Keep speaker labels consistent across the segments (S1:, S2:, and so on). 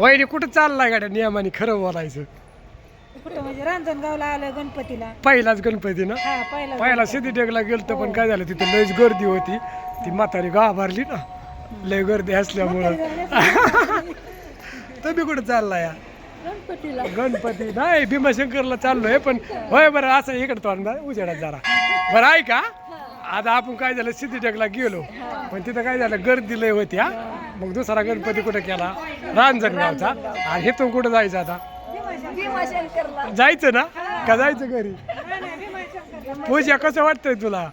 S1: वहिनी कुठं चाललाय गाड्या? नियमाने खरं बोलायचं.
S2: कुठं म्हणजे रांजणगावला आलं गणपतीला.
S1: पहिलाच गणपती ना?
S2: हा पहिला
S1: पहिला सिद्धी टेकला गेलतो पण काय झालं तिथं लयच गर्दी होती. ती म्हातारी गाव भरली ना लय गर्दी असल्यामुळं. तुम्ही कुठं चाललाय? या
S2: गणपतीला.
S1: गणपती. नाही भीमाशंकरला चाललोय पण होय बरं असं इकडं तोंडा उजेडात जरा. बरं आहे का आता आपण काय झालं सिद्धी टेकला गेलो. पण तिथं काय झालं गर्दी लय होती हा. मग दुसरा गणपती कुठं केला? रांजणगावचा आणि इथून कुठं जायचं आता? जायचं ना? का जायचं घरी? पूजा कसं वाटतंय तुला?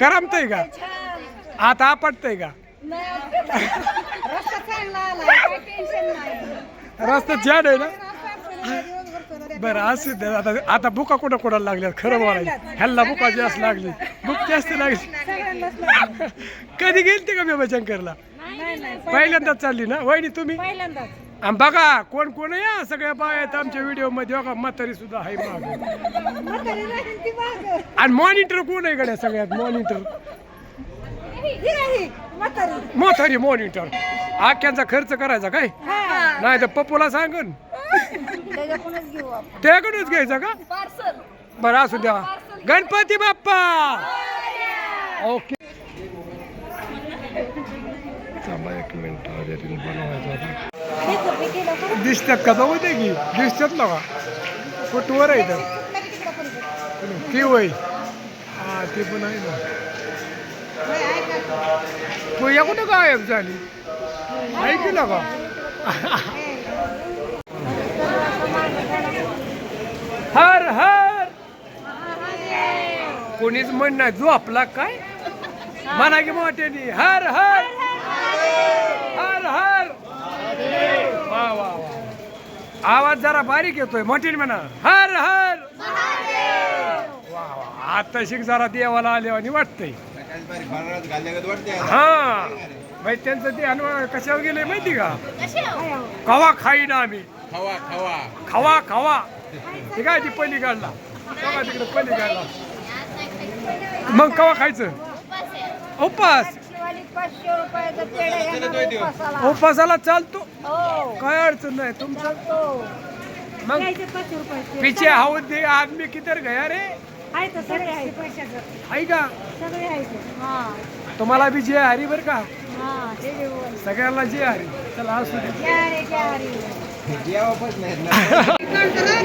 S1: करमतंय का? आता आपटतंय का?
S2: रस्ता
S1: छान आहे ना? बरं असू दे. आता आता बुका कुठं कुठं लागल्यात? खरं बोलायचं. ह्याला बुका जास्त लागली. बुक जास्त लागली. कधी गेलते का मी शंकरला पहिल्यांदाच चालली ना? वहिनी तुम्ही?
S2: पहिल्यांदाच.
S1: आणि बघा कोण कोण या सगळ्या बाया आहेत आमच्या व्हिडिओमध्ये? बघा म्हातारी सुद्धा आहे माग. आणि मॉनिटर कोण आहे गड्या सगळ्यात? मॉनिटर
S2: ही म्हातारी.
S1: म्हातारी मॉनिटर आख्यांचा खर्च करायचा काय?
S2: हा.
S1: नाही तर पप्पूला सांगन. त्याकडूनच घ्यायचा का?
S2: पार्सल
S1: बरं असू द्या. गणपती बाप्पा! ओके थांबा एक मिनिट रील बनवायचं आता दिसतात का जाऊ दे की दिसतात ना का फुटवर आहे तर. ती वय. हा ती पण आहे ना. पूजा कुठं गायब झाली? ऐकलं का हर हर. कोणीच म्हण नाही जो आपला काय? म्हणा की मोठ्यानी हर हर हर हर वा वा वा आवाज जरा बारीक येतोय मोठ्याने म्हणा. हर हर! वा वा आता शिक जरा देवाला आल्यावानी वाटतंय. हा भाई त्यांचं ते अनवा कशावर गेले माहिती का? कवा खाईन आम्ही.
S3: खवा खवा.
S1: खवा खवा ते काय ती काढला. बघा तिकडे पली काढला. मग कवा खायचं? उपास.
S2: उपासाला.
S1: चालतो. काय अडचण नाही तुमचं? मग
S2: पाचशे रुपयाचे
S1: पिछे हाऊस दे आदमी किधर गया रे?
S2: आहे तर सगळे आहे. पैशाचं.
S1: आहे का?
S2: सगळे आहे ते. हा.
S1: तुम्हाला बी जे हरी बर का?
S2: हा ते
S1: सगळ्यांना जे हरी. चला असू दे.
S2: घ्या रे घ्या रे
S3: जेवापच नाहीत ना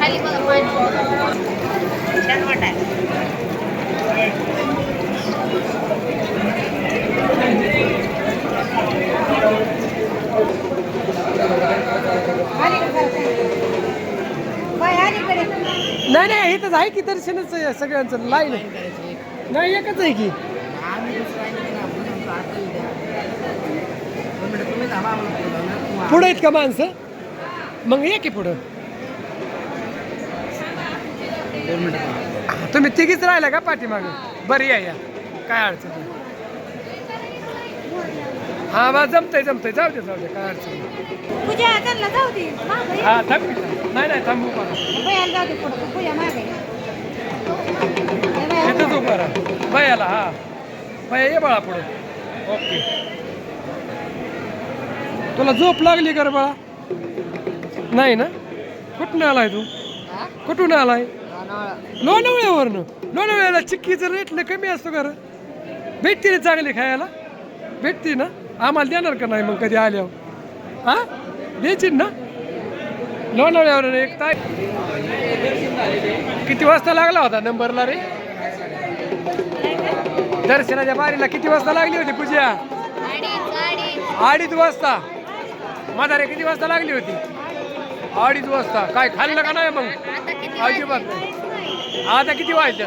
S4: खाली बघा पाणी छान वाटाय
S2: बाय अलीकडे
S1: इथंच आहे की दर्शनच आहे सगळ्यांचं? लाईन नाही एकच आहे की? पुढे आहेत का माणसं? मग ये की पुढं? तुम्ही तिघीच राहिला का पाठीमागे? बरं या या. काय अडचण नाही. हा बा जमतंय जमतंय. जाऊ दे जाऊ दे काय अडचण नाही.
S2: पूजा त्यांना जाऊ दे. मागं ये.
S1: हा थांब की थांब. नाही नाही थांबू
S2: बायाला जाऊ दे पुढं पूजा मागे ये बाया.
S1: इथंच उभा राहा. बयाला हा. बया ये बाळा पुढे. ओके. तुला झोप लागली कर बाळा? नाही ना? कुठून आलाय तू? कुठून आलाय? लोणावळ्यावरनं. लोणावळ्याला चिक्कीचं रेट लय कमी असतो का रे? भेटते ना चांगली खायला? भेटते ना? आम्हाला देणार का नाही मग कधी आल्यावर? हा? द्यायची ना? लोणावळ्यावर एक ताय किती वाजता लागला होता नंबरला रे? दर्शनाच्या बारीला किती वाजता लागली होती पूजा? अडीच वाजता. म्हातारे किती वाजता लागली होती? अडीच वाजता. काय खाल्लं का नाही मग? अजिबात नाही. आता किती वाजल्या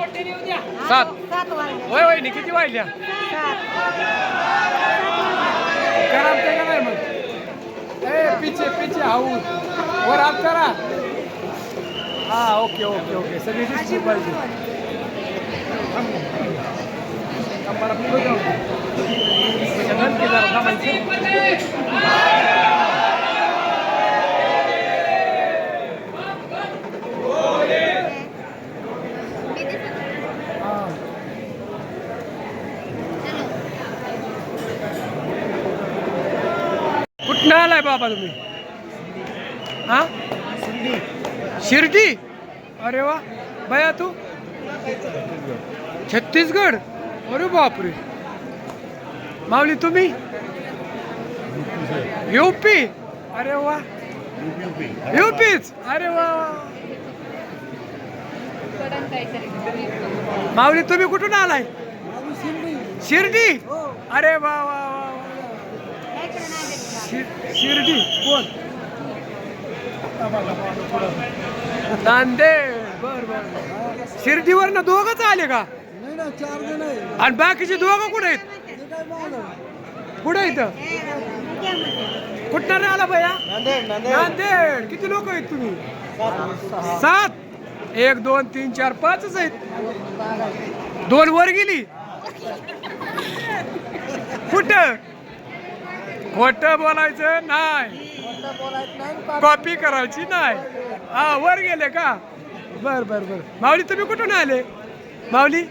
S1: सात.
S2: सात
S1: होय होय नी किती वाजल्या?
S2: खराब
S1: करमते का नाही मग? ए पिचे पिचे हाऊ. वर आप करा. हा ओके ओके ओके. सगळी दिसली पाहिजे. मला जाऊ जगन केला थांबायचं. कुठनं आलाय बाबा तुम्ही? हा? शिर्डी. अरे वा. बया तू? छत्तीसगड? अरे बापरे. माऊली तुम्ही? युपी अरे वा. युपीच अरे वा. माऊली तुम्ही कुठून आलाय? शिर्डी. अरे वा वा शिर्डी. कोण? नांदेड बर बर. शिर्डीवर ना दोघच आले का? आणि बाकीचे दोघं कुठे आहेत? कुठे इथं? कुठणार आला भैया? नांदेड. किती लोक आहेत तुम्ही? सात. एक दोन तीन चार पाचच आहेत. दोन वर गेली. कुठं? खोट बोलायचं नाही. कॉपी करायची नाही. हा वर गेले का? बर बर बर. माऊली तुम्ही कुठून आले? माऊली?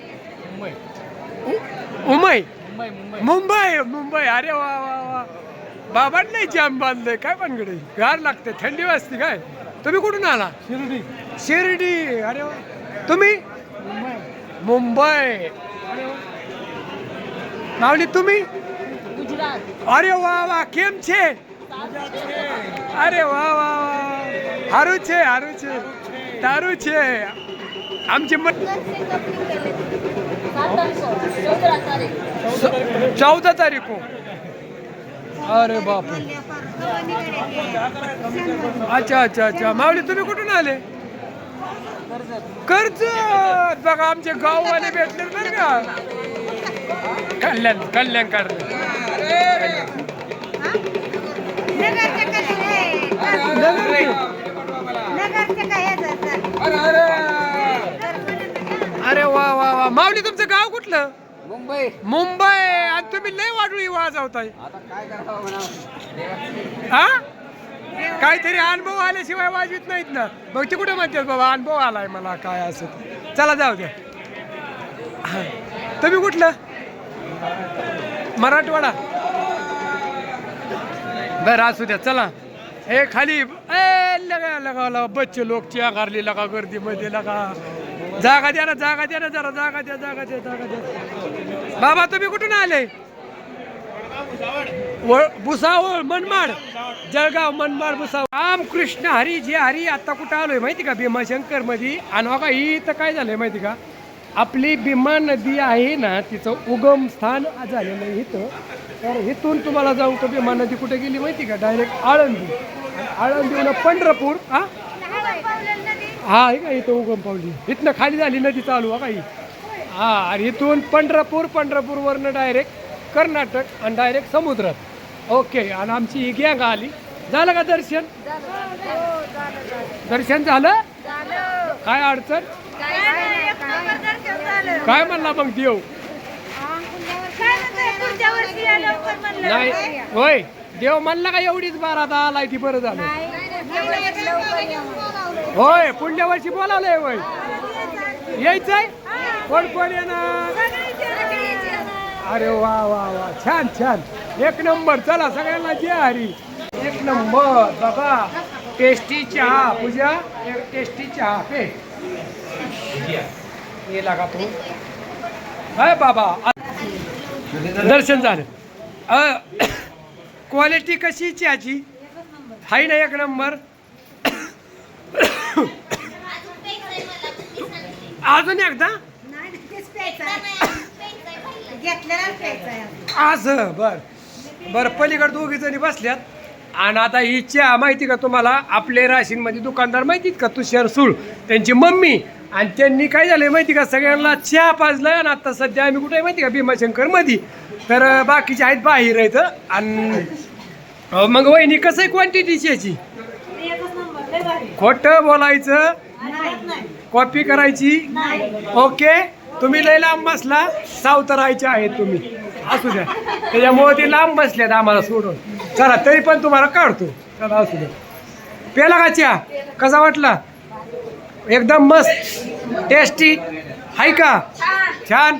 S1: उमय मुंबई? मुंबई अरे वा वा वा. बाबा नाही जाम बांधले काय पानगडे गार लागते थंडी वाजते काय? तुम्ही कुठून आला? शिर्डी. शिर्डी. अरे वा. तुम्ही? मुंबई. माऊली तुम्ही? अरे वा वा. केम छे अरे वा वा વાહ વાહ हारू छे સારું છે તારું છે આમची तारीख તારીખો अरे बाप अच्छा अच्छा अच्छा. माऊली तुम्ही कुठून आले? कर्ज बघा आमचे गाववाले भेटले बरं का. कल्याण कल्याण कर अरे वा वा वा. माऊली तुमचं गाव कुठलं?
S3: मुंबई.
S1: मुंबई. आणि तुम्ही लय वाढवी वाजवताय
S3: म्हणा
S1: हा काहीतरी अनुभव आल्याशिवाय वाजवीत नाहीत ना. मग ते कुठे म्हणतात बाबा अनुभव आलाय मला काय असं. चला जाऊ द्या. हा. तुम्ही कुठलं? मराठवाडा. बरं असू द्या चला. हे खाली. ए लगा लगा लगा बच्चे लोक चिया घारली लगा गर्दीमध्ये लगा. जागा द्या ना जागा द्या ना जरा जागा द्या जागा द्या जागा द्या. बाबा तुम्ही कुठून आले? भुसावळ मनमाड. जळगाव मनमाड भुसावळ. राम कृष्ण हरी जे हरी आता कुठं आलोय माहिती का? भीमाशंकरमध्ये आणि हो बघा ही इथं काय झालंय माहिती का? आपली भीमा नदी आहे ना तिचं उगम स्थान झालेलं आहे इथं. तर इथून तुम्हाला जाऊ तर भीमा नदी कुठे गेली माहिती का? डायरेक्ट आळंदी. आळंदीहून पंढरपूर हा? हा आहे का इथं उगम पावली? इथनं खाली झाली नदी चालू हा काही? हा आणि इथून पंढरपूर पंढरपूरवरनं डायरेक्ट कर्नाटक आणि डायरेक्ट समुद्रात. ओके आणि आमची ही गँग आली. झालं का दर्शन? दर्शन झालं? काय अडचण? काय म्हणला मग देव? नाही होय देव म्हणला का एवढीच बारात आलाय ती बरं झालं होय पुढल्या वर्षी बोलावलंय होय यायचंय कोण कोण येणार अरे वा वा वा छान छान एक नंबर चला सगळ्यांना जे हरी एक नंबर बाबा टेस्टी चहा पूजा एक टेस्टी चहा पे ये लागा तू हाय बाबा दर्शन झालं. क्वालिटी कशी चहाची हाय ना एक नंबर. अजून एकदा? असं बर. बर पलीकडे दोघी जणी बसल्यात. आणि आता ही चहा माहिती का तुम्हाला? आपले राशीनमध्ये दुकानदार माहितीत का? तुषार सूळ. त्यांची मम्मी आणि त्यांनी काय झालं माहिती का? सगळ्यांना चहा पाजलाय आणि आता सध्या आम्ही कुठे माहिती का? भीमाशंकरमध्ये तर बाकीचे आहेत बाहेर आहेत आणि मग वहिनी कसं आहे क्वांटिटीची याची? खोटं बोलायचं? कॉपी करायची? ओके तुम्ही लय लांब बसला. सावतरायचे आहेत तुम्ही. असू द्या. त्याच्यामुळे ते लांब बसल्यात आम्हाला सोडून. चला तरी पण तुम्हाला काढतो. चला असू द्या. पेला का चहा? कसा वाटला? एकदम मस्त टेस्टी आहे का? छान.